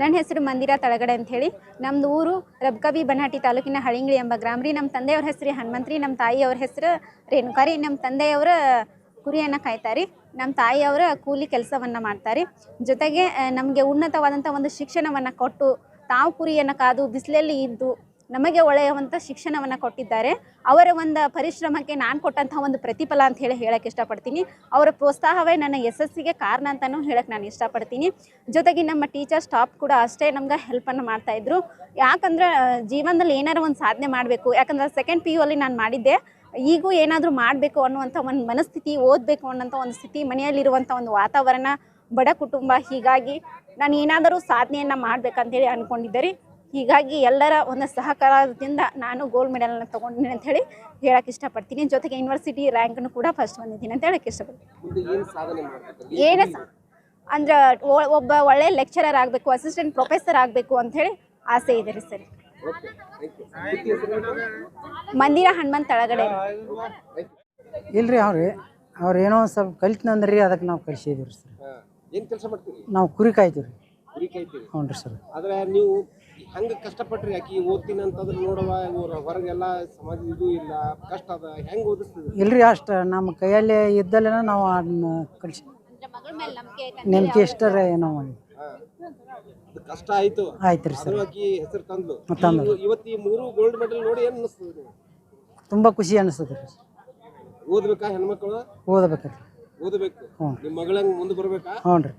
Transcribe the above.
ನನ್ನ ಹೆಸರು ಮಂದಿರ ತಳಗಡೆ ಅಂತ ಹೇಳಿ. ನಮ್ದು ಊರು ರಬ್ಕವಿ ಬನಹಟ್ಟಿ ತಾಲೂಕಿನ ಹಳಿಂಗ್ಳಿ ಎಂಬ ಗ್ರಾಮ ರೀ. ನಮ್ಮ ತಂದೆಯವ್ರ ಹೆಸರು ಹನುಮಂತ್ರಿ, ನಮ್ಮ ತಾಯಿಯವ್ರ ಹೆಸರು ರೇಣುಕಾರಿ ನಮ್ಮ ತಂದೆಯವರ ಕುರಿಯನ್ನು ಕಾಯ್ತಾರೆ ನಮ್ಮ ತಾಯಿಯವರ ಕೂಲಿ ಕೆಲಸವನ್ನು ಮಾಡ್ತಾರೆ ಜೊತೆಗೆ ನಮಗೆ ಉನ್ನತವಾದಂಥ ಒಂದು ಶಿಕ್ಷಣವನ್ನು ಕೊಟ್ಟು ತಾವು ಕುರಿಯನ್ನು ಕಾದು, ಬಿಸಿಲಲ್ಲಿ ಇದ್ದು ನಮಗೆ ಒಳ್ಳೆಯವಂಥ ಶಿಕ್ಷಣವನ್ನು ಕೊಟ್ಟಿದ್ದಾರೆ. ಅವರ ಒಂದು ಪರಿಶ್ರಮಕ್ಕೆ ನಾನು ಕೊಟ್ಟಂಥ ಒಂದು ಪ್ರತಿಫಲ ಅಂತ ಹೇಳಿ ಹೇಳಕ್ಕೆ ಇಷ್ಟಪಡ್ತೀನಿ. ಅವರ ಪ್ರೋತ್ಸಾಹವೇ ನನ್ನ ಯಶಸ್ಸಿಗೆ ಕಾರಣ ಅಂತಲೂ ಹೇಳಕ್ಕೆ ನಾನು ಇಷ್ಟಪಡ್ತೀನಿ. ಜೊತೆಗೆ ನಮ್ಮ ಟೀಚರ್ ಸ್ಟಾಫ್ ಕೂಡ ಅಷ್ಟೇ ನಮ್ಗೆ ಹೆಲ್ಪನ್ನು ಮಾಡ್ತಾಯಿದ್ರು ಯಾಕಂದ್ರೆ ಜೀವನದಲ್ಲಿ ಏನಾದ್ರು ಒಂದು ಸಾಧನೆ ಮಾಡಬೇಕು. ಯಾಕಂದ್ರೆ ಸೆಕೆಂಡ್ ಪಿ ಯು ಅಲ್ಲಿ ನಾನು ಮಾಡಿದ್ದೆ. ಈಗೂ ಏನಾದರೂ ಮಾಡಬೇಕು ಅನ್ನುವಂಥ ಒಂದು ಮನಸ್ಥಿತಿ, ಓದಬೇಕು ಅನ್ನೋಂಥ ಒಂದು ಸ್ಥಿತಿ ಮನೆಯಲ್ಲಿರುವಂಥ ಒಂದು ವಾತಾವರಣ, ಬಡ ಕುಟುಂಬ ಹೀಗಾಗಿ ನಾನು ಏನಾದರೂ ಸಾಧನೆಯನ್ನು ಮಾಡಬೇಕಂತೇಳಿ ಅಂದ್ಕೊಂಡಿದ್ದೆ ರೀ. ಹೀಗಾಗಿ ಎಲ್ಲರ ಒಂದು ಸಹಕಾರದಿಂದ ನಾನು ಗೋಲ್ಡ್ ಮೆಡಲನ್ನು ತೊಗೊಂಡಿನಿ ಅಂತ ಹೇಳಿ ಹೇಳಕ್ಕೆ ಇಷ್ಟಪಡ್ತೀನಿ. ಜೊತೆಗೆ ಯೂನಿವರ್ಸಿಟಿ ರ್ಯಾಂಕ್ನು ಕೂಡ ಫಸ್ಟ್ ಬಂದಿದ್ದೀನಿ ಅಂತ ಹೇಳಕ್ಕೆ ಇಷ್ಟಪಡ್ತೀನಿ. ಏನು ಅಂದ್ರೆ ಒ- ಒಬ್ಬ ಒಳ್ಳೆ ಲೆಕ್ಚರರ್ ಆಗಬೇಕು ಅಸಿಸ್ಟೆಂಟ್ ಪ್ರೊಫೆಸರ್ ಆಗಬೇಕು ಅಂತ ಹೇಳಿ ಆಸೆ ಇದೆ ರೀ ಸರಿ. ಮಂದಿರ ಹಣ್ಮನ್ ತಳಗಡೆ ಇಲ್ರಿ ಅವ್ರಿ ಅವ್ರು ಏನೋ ಒಂದು ಸ್ವಲ್ಪ ಕಲ್ತ್ನಂದ್ರಿ ಅದಕ್ಕೆ ನಾವು ಕಳಿಸಿದೀವಿ ರೀ ಸರ್. ಹಾ. ಏನ್ ಕೆಲಸ ಮಾಡ್ತೀರಿ? ನಾವು ಕುರಿ ಕಾಯ್ತೀವಿ ಹ್ಞೂ ರೀ ಸರ್. ಆದ್ರೆ ನೀವು ಹೆಂಗೆ ಕಷ್ಟಪಟ್ರಿ ಆಕಿ? ಓದ್ತೀನಿ ಅಂತಂದ್ರೆ ನೋಡವ ಇವ್ರ ಹೊರಗೆಲ್ಲ ಸಮಾಜ ಇದು ಇಲ್ಲ ಕಷ್ಟ ಅದ ಹೆಂಗೆ ಓದಿಸ್ತಿದ್ರಿ? ಇಲ್ರಿ ಅಷ್ಟು ನಮ್ಮ ಕೈಯಲ್ಲಿ ಇದ್ದಲ್ಲೇನ ನಾವು ಅದನ್ನ ಕಳ್ಸಿ ನಿಮ್ಗೆ ಇಷ್ಟರ ಏನೋ ಮಾಡಿ. ಅದು ಕಷ್ಟ ಆಯ್ತು. ಆಯ್ತು ರೀ ಸರ್. ಆಕಿ ಹೆಸರು ತಂದ್ಲು. ತಂದ್ಲು. ಇವ್- ಇವತ್ತು ಈ ಮೂರು ಗೋಲ್ಡ್ ಮೆಡಲ್ ನೋಡಿ ಏನು ಅನಿಸ್ತದೆ ತುಂಬ ಖುಷಿ ಅನಿಸ್ತದೆ ರೀ ಓದ್ಬೇಕಾ ಹೆಣ್ಮಕ್ಳು? ಓದಬೇಕೈತಿ ಓದಬೇಕು. ಹ್ಞೂ. ನಿಮ್ಮ ಮಗಳಂಗ್ ಮುಂದೆ ಬರ್ಬೇಕಾ? ಹ್ಞೂ ರೀ.